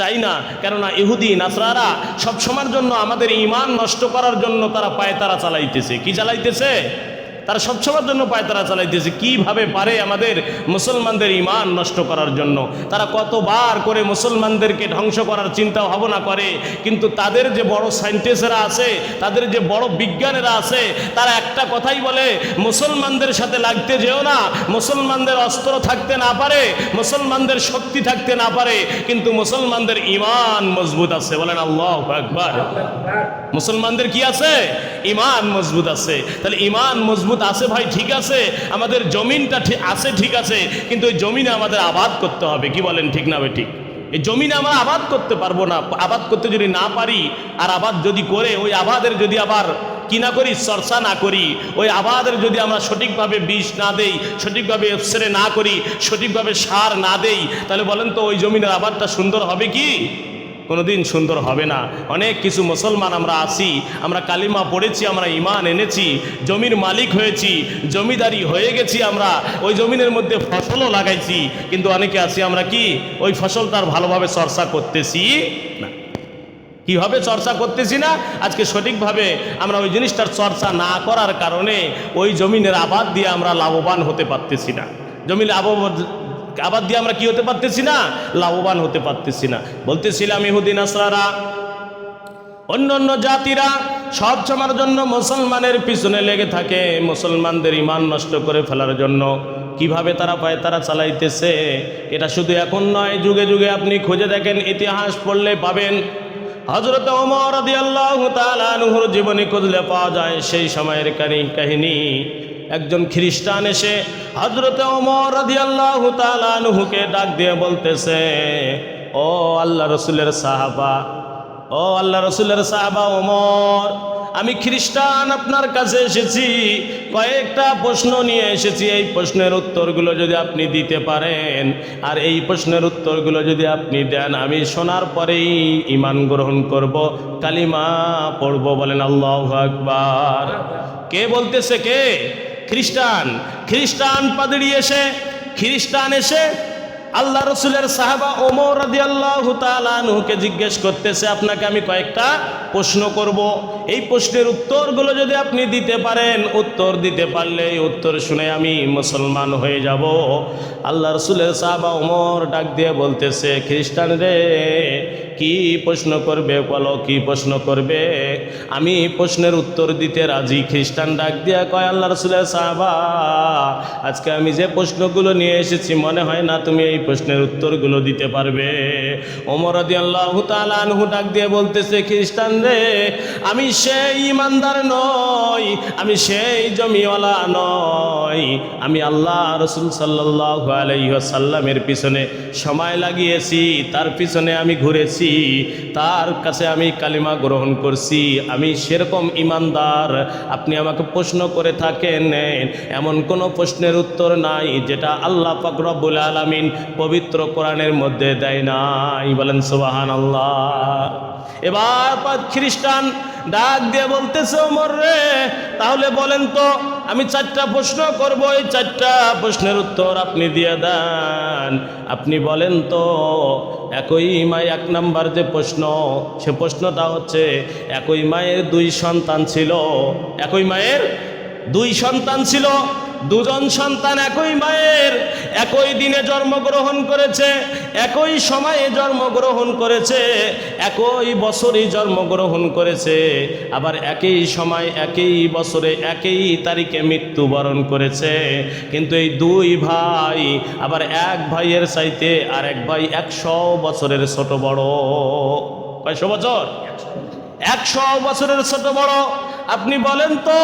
চাই না। কেননা ইহুদি, নাসরারা সবসময়ের জন্য আমাদের ইমান নষ্ট করার জন্য তারা পায়তারা চালাইতেছে। কি চালাইতেছে? তারা সবসময়ের জন্য পায়তারা চালাইতেছে। কীভাবে পারে আমাদের মুসলমানদের ইমান নষ্ট করার জন্য? তারা কতবার করে মুসলমানদেরকে ধ্বংস করার চিন্তা ভাবনা করে, কিন্তু তাদের যে বড় সায়েন্টিস্টরা আছে, তাদের যে বড় বিজ্ঞানীরা আছে, তারা একটা কথাই বলে, মুসলমানদের সাথে লাগতে যেও না, মুসলমানদের অস্ত্র থাকতে না পারে, মুসলমানদের শক্তি থাকতে না পারে, কিন্তু মুসলমানদের ইমান মজবুত আছে। বলেন আল্লাহ একবার মুসলমানদের কি আছে? ইমান মজবুত আছে। তাহলে ইমান মজবুত আছে ভাই, ঠিক আছে। আমাদের জমিনটা আছে, ঠিক আছে। কিন্তু ওই জমিনে আমাদের আবাদ করতে হবে, কি বলেন ঠিক না ঠিক এই জমিনে আমরা আবাদ করতে পারব না, আবাদ করতে যদি না পারি, আর আবাদ যদি করে, ওই আবাদের যদি আবার কি না করি, চর্চা না করি, ওই আবাদের যদি আমরা সঠিকভাবে বিষ না দেই, সঠিকভাবে স্প্রে না করি, সঠিকভাবে সার না দেই, তাহলে বলেন তো ওই জমিনের আবাদটা সুন্দর হবে কি? কোনোদিন সুন্দর হবে না। অনেক কিছু মুসলমান আমরা আছি, আমরা কালিমা পড়েছি, আমরা ইমান এনেছি, জমির মালিক হয়েছি, জমিদারি হয়ে গেছি আমরা, ওই জমিনের মধ্যে ফসলও লাগাইছি, কিন্তু অনেকে আছি আমরা কি, ওই ফসল তার ভালোভাবে চর্চা করতেছি না। কীভাবে চর্চা করতেছি না? আজকে সঠিকভাবে আমরা ওই জিনিসটার চর্চা না করার কারণে ওই জমিনের আবাদ দিয়ে আমরা লাভবান হতে পারতেছি না। জমির আবহাওয়া আবাদ দিয়ে আমরা কি হতে পারতেছি না? লাভবান হতে পারতেছি না। বলতেছিলাম ইহুদিন আসরারা অন্য অন্য জাতিরা সব সময়ের জন্য মুসলমানের পিছনে লেগে থাকে, মুসলমানদের ইমান নষ্ট করে ফেলার জন্য। কীভাবে তারা পায় তারা চালাইতেছে, এটা শুধু এখন নয়, যুগে যুগে আপনি খুঁজে দেখেন, ইতিহাস পড়লে পাবেন। হজরত ওমর আনহুর জীবনী খুঁজলে পাওয়া যায় সেই সময়ের কাহিনী। একজন খ্রিস্টান এসে হজরত ওমর রাদিয়াল্লাহু তাআলা আনহুকে ডাক দিয়ে বলতেছে, ও আল্লাহ রসুলের সাহাবা, ও আল্লাহ রসুলের সাহাবা ওমর, আমি খ্রিস্টান আপনার কাছে এসেছি, কয়েকটা প্রশ্ন নিয়ে এসেছি, এই প্রশ্নের উত্তরগুলো যদি আপনি দিতে পারেন, আর এই প্রশ্নের উত্তরগুলো যদি আপনি দেন, আমি শোনার পরেই ইমান গ্রহণ করব, কালিমা পড়ব বলেন আল্লাহ আকবার। কে বলতেছে কে? খ্রিস্টান খ্রিস্টান পাদড়ি এসে খ্রিস্টান এসে আল্লাহ রসুলের সাহাবা ওমর তালুকে জিজ্ঞেস করতেছে, আপনাকে আমি কয়েকটা প্রশ্ন করব। এই প্রশ্নের উত্তরগুলো যদি আপনি দিতে পারেন, উত্তর দিতে পারলে এই উত্তর শুনে আমি মুসলমান হয়ে যাব। আল্লাহ রসুলের সাহাবা ওমর ডাক দিয়ে বলতেছে, খ্রিস্টান রে, কি প্রশ্ন করবে বলো, কি প্রশ্ন করবে? আমি প্রশ্নের উত্তর দিতে রাজি। খ্রিস্টান ডাক দিয়া কয়, আল্লাহ রসুলের সাহাবা, আজকে আমি যে প্রশ্নগুলো নিয়ে এসেছি, মনে হয় না তুমি এই প্রশ্নের উত্তরগুলো দিতে পারবে। ওমর আদি আল্লাহ তালু ডাক দিয়ে বলতেছে, খ্রিস্টান রে, আমি সেই ইমানদার নই, আমি সেই জমিওয়ালা নই। আমি আল্লাহ রসুল সাল্লাহ আলাইসাল্লামের পিছনে সময় লাগিয়েছি, তার পিছনে আমি ঘুরেছি, তার কাছে আমি কালিমা গ্রহণ করছি। আমি সেরকম ইমানদার, আপনি আমাকে প্রশ্ন করে থাকেন, এমন কোনো প্রশ্নের উত্তর নাই, যেটা আল্লাহ পাক রব্বুল আলমিন পবিত্র কোরআনের মধ্যে দেয় নাই। বলেন সুবাহান আল্লাহ এবার খ্রিস্টান ডাক দিয়ে বলতেছে, ওমর রে, তাহলে বলেন তো, আমি চারটা প্রশ্ন করব। এই চারটা প্রশ্নের উত্তর আপনি দিয়ে দেন। আপনি বলেন তো, একই মায় এক নাম্বার যে প্রশ্ন, সে প্রশ্নটা হচ্ছে, একই মায়ের দুই সন্তান ছিল, একই মায়ের দুই সন্তান ছিল দুজন সন্তান একই মায়ের, একই দিনে জন্মগ্রহণ করেছে, একই সময়ে জন্মগ্রহণ করেছে, একই বছরই জন্মগ্রহণ করেছে, আবার একই সময়, একই বছরে, একই তারিখে মৃত্যুবরণ করেছে। কিন্তু এই দুই ভাই আবার এক ভাইয়ের চাইতে আর এক ভাই একশো বছরের ছোট বড়। কয়শো বছর? একশো বছরের ছোট বড়। আপনি বলেন তো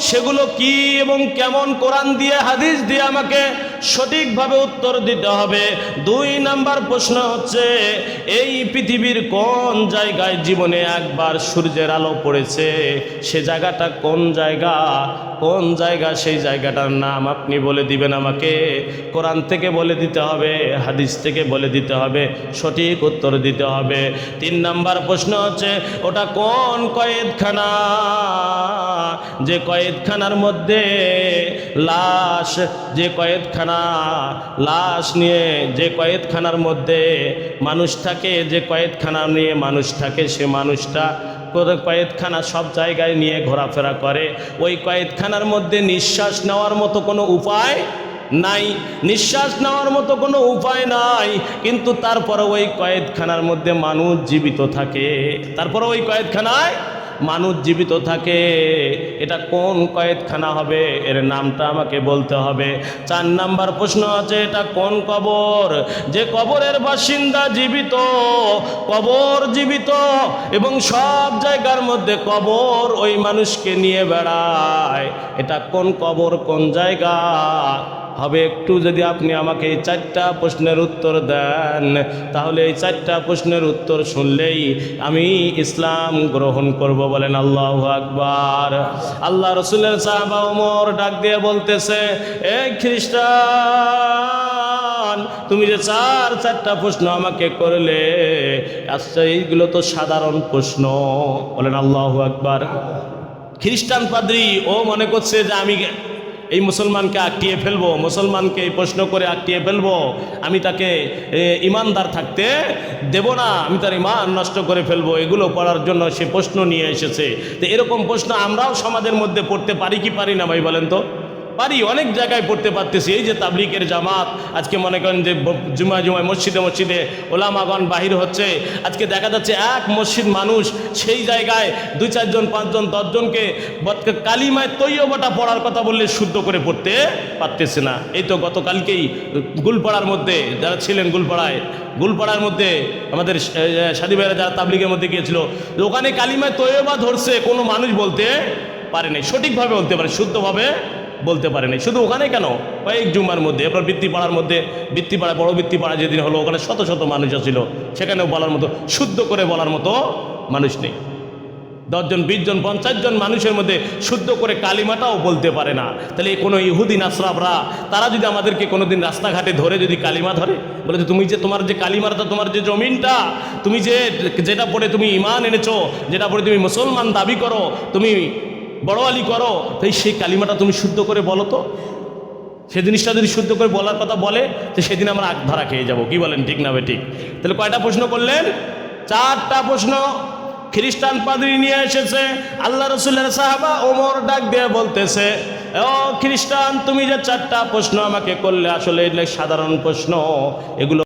সেগুলো কি এবং কেমন কোরআন দিয়ে হাদিস দিয়ে আমাকে সঠিকভাবে উত্তর দিতে হবে। দুই নাম্বার প্রশ্ন হচ্ছে, এই পৃথিবীর কোন জায়গায় জীবনে একবার সূর্যের আলো পড়েছে? সে জায়গাটা কোন জায়গা? কোন জায়গা? সেই জায়গাটার নাম আপনি বলে দিবেন আমাকে। কোরআন থেকে বলে দিতে হবে, হাদিস থেকে বলে দিতে হবে, সঠিক উত্তর দিতে হবে। তিন নাম্বার প্রশ্ন হচ্ছে, ওটা কোন কয়েদখানা? যে কয়েদখানার মধ্যে লাশ, যে কয়েদখানা লাশ নিয়ে, যে কয়েদখানার মধ্যে মানুষ থাকে, যে কয়েদখানা নিয়ে মানুষ থাকে, সে মানুষটা কয়েদখানা সব জায়গায় নিয়ে ঘোরাফেরা করে। ওই কয়েদখানার মধ্যে নিঃশ্বাস নেওয়ার মতো কোনো উপায় নাই। নিঃশ্বাস নেওয়ার মতো কোনো উপায় নাই। কিন্তু তারপরে ওই কয়েদখানার মধ্যে মানুষ জীবিত থাকে। তারপরে ওই কয়েদখানায় মানুষ জীবিত থাকে। এটা কোন কয়েদখানা হবে? এর নামটা আমাকে বলতে হবে। চার নাম্বার প্রশ্ন আছে, এটা কোন কবর? যে কবরের বাসিন্দা জীবিত, কবর জীবিত এবং সব জায়গার মধ্যে কবর ওই মানুষকে নিয়ে বেড়ায়। এটা কোন কবর, কোন জায়গা? হবে একটু যদি আপনি আমাকে এই চারটা প্রশ্নের উত্তর দেন, তাহলে এই চারটা প্রশ্নের উত্তর শুনলেই আমি ইসলাম গ্রহণ করব বলেন আল্লাহ আকবার। আল্লাহ রসুলের সাহাবা ওমর ডাক দিয়ে বলতেছে, এ খ্রিস্টান, তুমি যে চার চারটা প্রশ্ন আমাকে করলে আচ্ছা এইগুলো তো সাধারণ প্রশ্ন। বলেন আল্লাহ আকবার। খ্রিস্টান পাদ্রী, ও মনে করছে যে আমি এই মুসলমানকে আটকিয়ে ফেলব, মুসলমানকে এই প্রশ্ন করে আটকিয়ে ফেলব, আমি তাকে ইমানদার থাকতে দেব না, আমি তার ইমান নষ্ট করে ফেলব, এগুলো পড়ার জন্য সে প্রশ্ন নিয়ে এসেছে। তো এরকম প্রশ্ন আমরাও সমাজের মধ্যে পড়তে পারি কি পারি না ভাই বলেন তো? পারি অনেক জায়গায় পড়তে পারতেছি। এই যে তাবলিকের জামাত, আজকে মনে করেন যে জুমা জুমায় মসজিদে মসজিদে ওলামাগণ বাহির হচ্ছে। আজকে দেখা যাচ্ছে এক মসজিদ মানুষ সেই জায়গায় দুই চারজন, পাঁচজন, দশজনকে কালিমায় তৈয়বটা পড়ার কথা বললে শুদ্ধ করে পড়তে পারতেছে না। এই তো গতকালকেই গুলপাড়ার মধ্যে যারা ছিলেন গুলপাড়ায়, গুলপাড়ার মধ্যে আমাদের সাদী ভাইরা যারা তাবলিগের মধ্যে গিয়েছিল, ওখানে কালিমায় তৈয়বা ধরছে, কোনো মানুষ বলতে পারে নাই। সঠিকভাবে বলতে পারে, শুদ্ধভাবে বলতে পারেনি শুধু ওখানে কেন? কয়েক জুমার মধ্যে এবার বৃত্তিপাড়ার মধ্যে বৃত্তিপাড়া বড় বৃত্তিপাড়া যেদিন হলো, ওখানে শত শত মানুষ ছিল সেখানেও বলার মতো, শুদ্ধ করে বলার মতো মানুষ নেই। দশজন, বিশজন পঞ্চাশ জন মানুষের মধ্যে শুদ্ধ করে কালিমাটাও বলতে পারে না। তাহলে কোনো ইহুদিন আশরাফরা তারা যদি আমাদেরকে কোনোদিন রাস্তাঘাটে ধরে যদি কালিমা ধরে, বলে যে তুমি যে তোমার যে কালিমাটা তোমার যে জমিনটা, তুমি যে, যেটা পড়ে তুমি ইমান এনেছো, যেটা পড়ে তুমি মুসলমান দাবি করো, তুমি বড় আলী করো, তাই সেই কালিমাটা তুমি শুদ্ধ করে বলো তো। সে জিনিসটা যদি শুদ্ধ করে বলার কথা বলে, তো সেদিন আমরা আগ ধরা খেয়ে যাব। কি বলেন, ঠিক না ঠিক? তাহলে কয়টা প্রশ্ন করলেন? চারটা প্রশ্ন। খ্রিস্টান পাদ্রী নিয়ে এসেছে। আল্লাহ রসুলের সাহাবা ওমর ডাক দিয়ে বলতেছে, ও খ্রিস্টান, তুমি যে চারটা প্রশ্ন আমাকে করলে, আসলে সাধারণ প্রশ্ন। এগুলো